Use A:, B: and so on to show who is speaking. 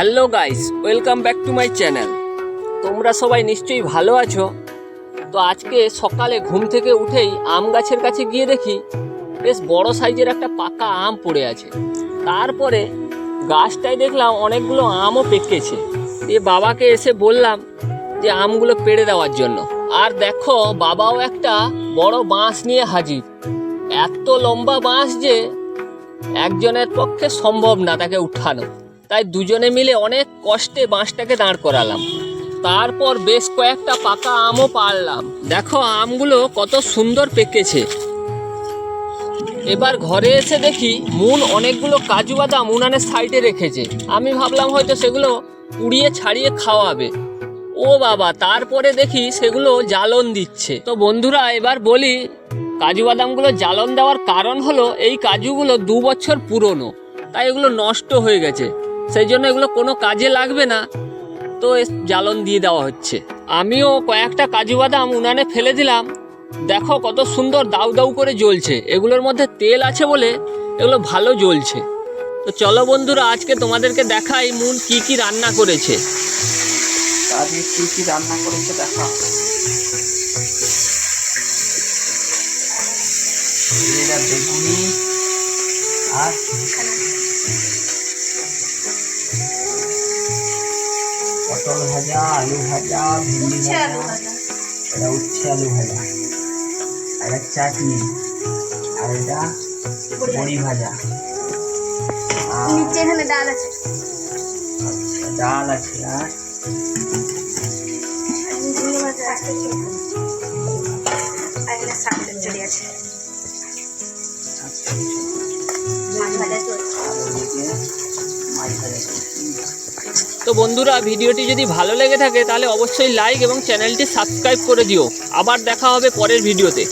A: Hello guys, welcome back to my channel. তোমরা সবাই নিশ্চয়ই ভালো আছো? তো আজকে সকালে ঘুম থেকে উঠেই আম গাছের কাছে গিয়ে দেখি বেশ বড় সাইজের একটা পাকা আম পড়ে আছে। তারপরে গাছটায় দেখলাম অনেকগুলো আমও পেকেছে। এ বাবাকে এসে বললাম যে আমগুলো পেড়ে দেওয়ার জন্য। আর দেখো, বাবাও একটা বড় বাঁশ নিয়ে হাজির। এত লম্বা বাঁশ যে একজনের পক্ষে সম্ভব না তাকে উঠানো। তাই দুজনে মিলে অনেক কষ্টে বাঁশটাকে দাঁড় করালাম। তারপর বেশ কয়েকটা পাকা আমও পারলাম দেখো, আমগুলো কত সুন্দর পেকেছে। এবার ঘরে এসে দেখি মুন অনেকগুলো কাজু বাদাম উনানের সাইডে রেখেছে। আমি ভাবলাম হয়তো সেগুলো পুড়িয়ে ছাড়িয়ে খাওয়াবে। ও বাবা, তারপরে দেখি সেগুলো জ্বালন দিচ্ছে। তো বন্ধুরা, এবার বলি, কাজু বাদামগুলো জ্বালন দেওয়ার কারণ হলো এই কাজুগুলো দু বছর পুরনো, তাই এগুলো নষ্ট হয়ে গেছে। সেই জন্য এগুলো কোনো কাজে লাগবে না। তো জ্বালন দিয়ে দেওয়া হচ্ছে। আমিও কয়েকটা কাজু বাদাম উনানে ফেলে দিলাম। দেখো কত সুন্দর দাউ দাউ করে জ্বলছে। এগুলোর মধ্যে তেল আছে বলে এগুলো ভালো জ্বলছে। তো চলো বন্ধুরা, আজকে তোমাদেরকে দেখাই মুন কি কি রান্না করেছে।
B: রান্না করেছে দেখা। বেগুনি আর পটল ভাজা আলু ভাজা ভেন্ডি ভাজা এটা উচ্ছে আলু ভাজা। আর এটা চাটনি। আর এটা বড়ি ভাজা।
C: নিচে এখানে ডাল আছে।
B: আচ্ছা, ডাল আছে আর
C: শাক চচ্চড়ি আছে।
A: তো বন্ধুরা, ভিডিওটি যদি ভালো লেগে থাকে তাহলে অবশ্যই লাইক এবং চ্যানেলটি সাবস্ক্রাইব করে দিও। আবার দেখা হবে পরের ভিডিওতে।